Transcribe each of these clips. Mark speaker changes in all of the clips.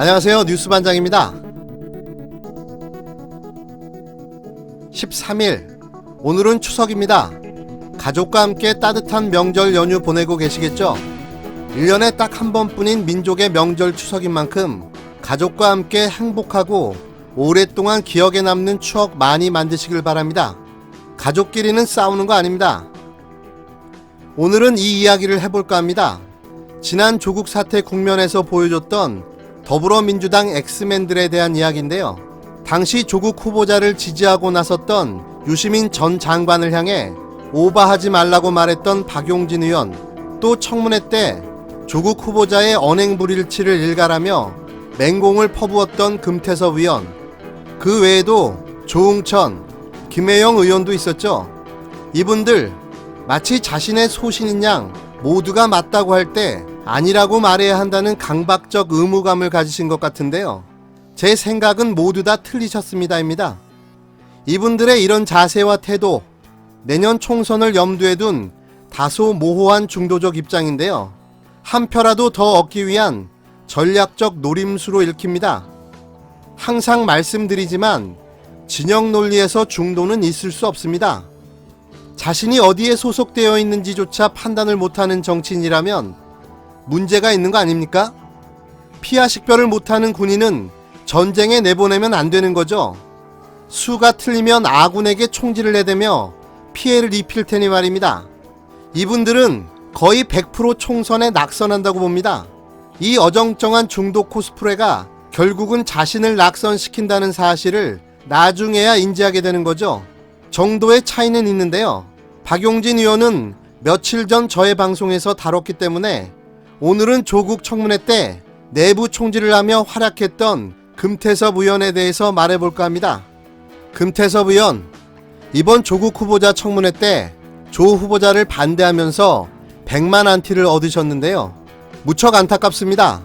Speaker 1: 안녕하세요. 뉴스반장입니다. 13일. 오늘은 추석입니다. 가족과 함께 따뜻한 명절 연휴 보내고 계시겠죠? 1년에 딱 한 번뿐인 민족의 명절 추석인 만큼 가족과 함께 행복하고 오랫동안 기억에 남는 추억 많이 만드시길 바랍니다. 가족끼리는 싸우는 거 아닙니다. 오늘은 이 이야기를 해볼까 합니다. 지난 조국 사태 국면에서 보여줬던 더불어민주당 엑스맨들에 대한 이야기인데요. 당시 조국 후보자를 지지하고 나섰던 유시민 전 장관을 향해 오바하지 말라고 말했던 박용진 의원, 또 청문회 때 조국 후보자의 언행 불일치를 일갈하며 맹공을 퍼부었던 금태섭 의원, 그 외에도 조응천, 김혜영 의원도 있었죠. 이분들 마치 자신의 소신인 양 모두가 맞다고 할 때 아니라고 말해야 한다는 강박적 의무감을 가지신 것 같은데요. 제 생각은 모두 다 틀리셨습니다입니다. 이분들의 이런 자세와 태도, 내년 총선을 염두에 둔 다소 모호한 중도적 입장인데요. 한 표라도 더 얻기 위한 전략적 노림수로 읽힙니다. 항상 말씀드리지만 진영 논리에서 중도는 있을 수 없습니다. 자신이 어디에 소속되어 있는지조차 판단을 못하는 정치인이라면 문제가 있는 거 아닙니까? 피하 식별을 못하는 군인은 전쟁에 내보내면 안 되는 거죠. 수가 틀리면 아군에게 총질을 내대며 피해를 입힐 테니 말입니다. 이분들은 거의 100% 총선에 낙선한다고 봅니다. 이 어정쩡한 중도 코스프레가 결국은 자신을 낙선시킨다는 사실을 나중에야 인지하게 되는 거죠. 정도의 차이는 있는데요. 박용진 의원은 며칠 전 저의 방송에서 다뤘기 때문에 오늘은 조국 청문회 때 내부 총질을 하며 활약했던 금태섭 의원에 대해서 말해볼까 합니다. 금태섭 의원, 이번 조국 후보자 청문회 때 조 후보자를 반대하면서 100만 안티를 얻으셨는데요. 무척 안타깝습니다.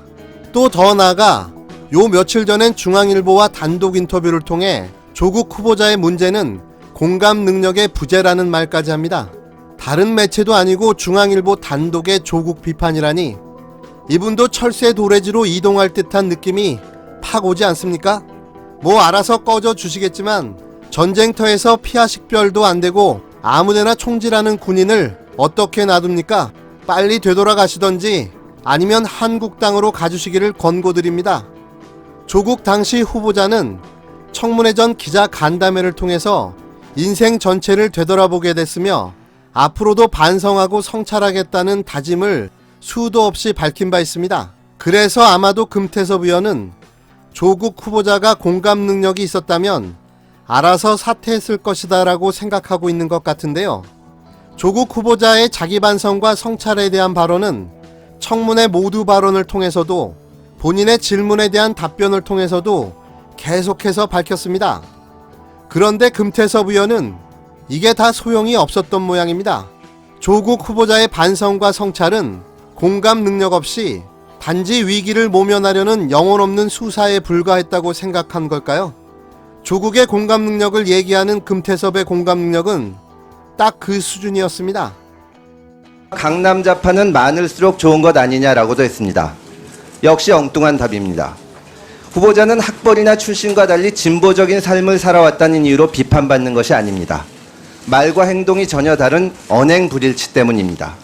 Speaker 1: 또 더 나아가 요 며칠 전엔 중앙일보와 단독 인터뷰를 통해 조국 후보자의 문제는 공감 능력의 부재라는 말까지 합니다. 다른 매체도 아니고 중앙일보 단독의 조국 비판이라니 이분도 철새 도래지로 이동할 듯한 느낌이 팍 오지 않습니까? 뭐 알아서 꺼져 주시겠지만 전쟁터에서 피하 식별도 안 되고 아무데나 총질하는 군인을 어떻게 놔둡니까? 빨리 되돌아가시던지 아니면 한국당으로 가주시기를 권고드립니다. 조국 당시 후보자는 청문회 전 기자 간담회를 통해서 인생 전체를 되돌아보게 됐으며 앞으로도 반성하고 성찰하겠다는 다짐을 수도 없이 밝힌 바 있습니다. 그래서 아마도 금태섭 의원은 조국 후보자가 공감 능력이 있었다면 알아서 사퇴했을 것이다 라고 생각하고 있는 것 같은데요. 조국 후보자의 자기 반성과 성찰에 대한 발언은 청문회 모두 발언을 통해서도 본인의 질문에 대한 답변을 통해서도 계속해서 밝혔습니다. 그런데 금태섭 의원은 이게 다 소용이 없었던 모양입니다. 조국 후보자의 반성과 성찰은 공감 능력 없이 단지 위기를 모면하려는 영혼 없는 수사에 불과했다고 생각한 걸까요? 조국의 공감 능력을 얘기하는 금태섭의 공감 능력은 딱 그 수준이었습니다.
Speaker 2: 강남 자파는 많을수록 좋은 것 아니냐라고도 했습니다. 역시 엉뚱한 답입니다. 후보자는 학벌이나 출신과 달리 진보적인 삶을 살아왔다는 이유로 비판받는 것이 아닙니다. 말과 행동이 전혀 다른 언행 불일치 때문입니다.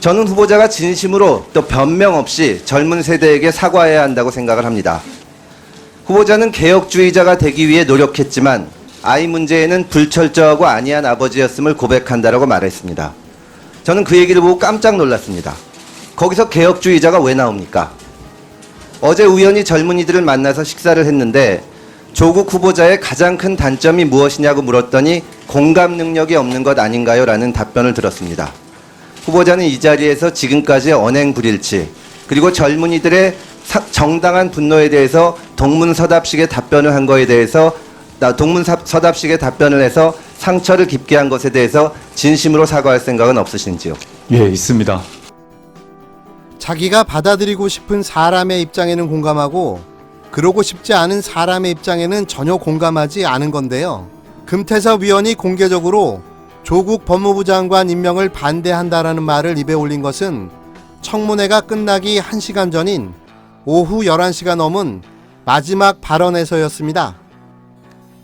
Speaker 2: 저는 후보자가 진심으로 또 변명 없이 젊은 세대에게 사과해야 한다고 생각을 합니다. 후보자는 개혁주의자가 되기 위해 노력했지만 아이 문제에는 불철저하고 아니한 아버지였음을 고백한다라고 말했습니다. 저는 그 얘기를 보고 깜짝 놀랐습니다. 거기서 개혁주의자가 왜 나옵니까? 어제 우연히 젊은이들을 만나서 식사를 했는데 조국 후보자의 가장 큰 단점이 무엇이냐고 물었더니 공감 능력이 없는 것 아닌가요? 라는 답변을 들었습니다. 후보자는 이 자리에서 지금까지의 언행 불일치 그리고 젊은이들의 사- 정당한 분노에 대해서 동문서답식의 답변을 한 거에 대해서 나 동문서답식의 답변을 해서 상처를 깊게 한 것에 대해서 진심으로 사과할 생각은 없으신지요?
Speaker 3: 예, 있습니다.
Speaker 1: 자기가 받아들이고 싶은 사람의 입장에는 공감하고 그러고 싶지 않은 사람의 입장에는 전혀 공감하지 않은 건데요. 금태섭 위원이 공개적으로 조국 법무부 장관 임명을 반대한다라는 말을 입에 올린 것은 청문회가 끝나기 1시간 전인 오후 11시가 넘은 마지막 발언에서였습니다.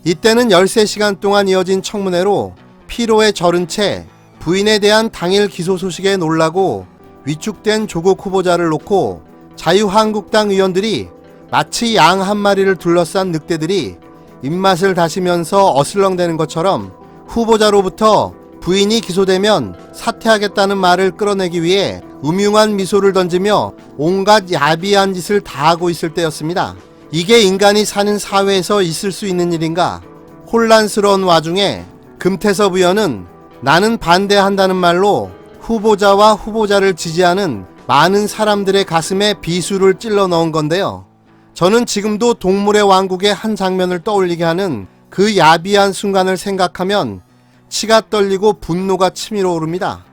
Speaker 1: 이때는 13시간 동안 이어진 청문회로 피로에 절은 채 부인에 대한 당일 기소 소식에 놀라고 위축된 조국 후보자를 놓고 자유한국당 의원들이 마치 양 한 마리를 둘러싼 늑대들이 입맛을 다시면서 어슬렁대는 것처럼 후보자로부터 부인이 기소되면 사퇴하겠다는 말을 끌어내기 위해 음흉한 미소를 던지며 온갖 야비한 짓을 다 하고 있을 때였습니다. 이게 인간이 사는 사회에서 있을 수 있는 일인가? 혼란스러운 와중에 금태섭 의원은 나는 반대한다는 말로 후보자와 후보자를 지지하는 많은 사람들의 가슴에 비수를 찔러 넣은 건데요. 저는 지금도 동물의 왕국의 한 장면을 떠올리게 하는 그 야비한 순간을 생각하면 치가 떨리고 분노가 치밀어 오릅니다.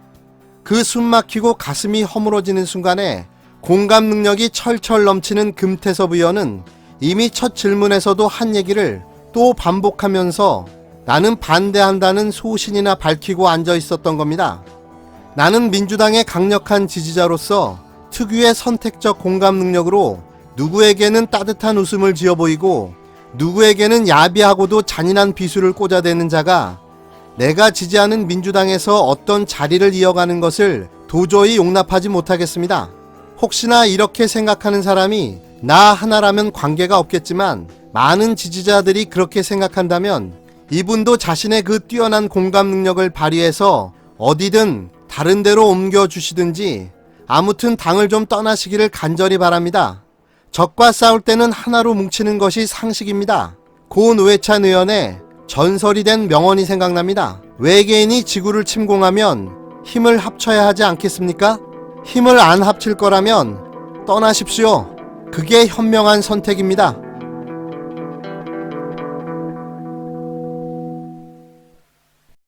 Speaker 1: 그 숨 막히고 가슴이 허물어지는 순간에 공감 능력이 철철 넘치는 금태섭 의원은 이미 첫 질문에서도 한 얘기를 또 반복하면서 나는 반대한다는 소신이나 밝히고 앉아 있었던 겁니다. 나는 민주당의 강력한 지지자로서 특유의 선택적 공감 능력으로 누구에게는 따뜻한 웃음을 지어 보이고 누구에게는 야비하고도 잔인한 비수를 꽂아대는 자가 내가 지지하는 민주당에서 어떤 자리를 이어가는 것을 도저히 용납하지 못하겠습니다. 혹시나 이렇게 생각하는 사람이 나 하나라면 관계가 없겠지만 많은 지지자들이 그렇게 생각한다면 이분도 자신의 그 뛰어난 공감 능력을 발휘해서 어디든 다른 데로 옮겨 주시든지 아무튼 당을 좀 떠나시기를 간절히 바랍니다. 적과 싸울 때는 하나로 뭉치는 것이 상식입니다. 고 노회찬 의원의 전설이 된 명언이 생각납니다. 외계인이 지구를 침공하면 힘을 합쳐야 하지 않겠습니까? 힘을 안 합칠 거라면 떠나십시오. 그게 현명한 선택입니다.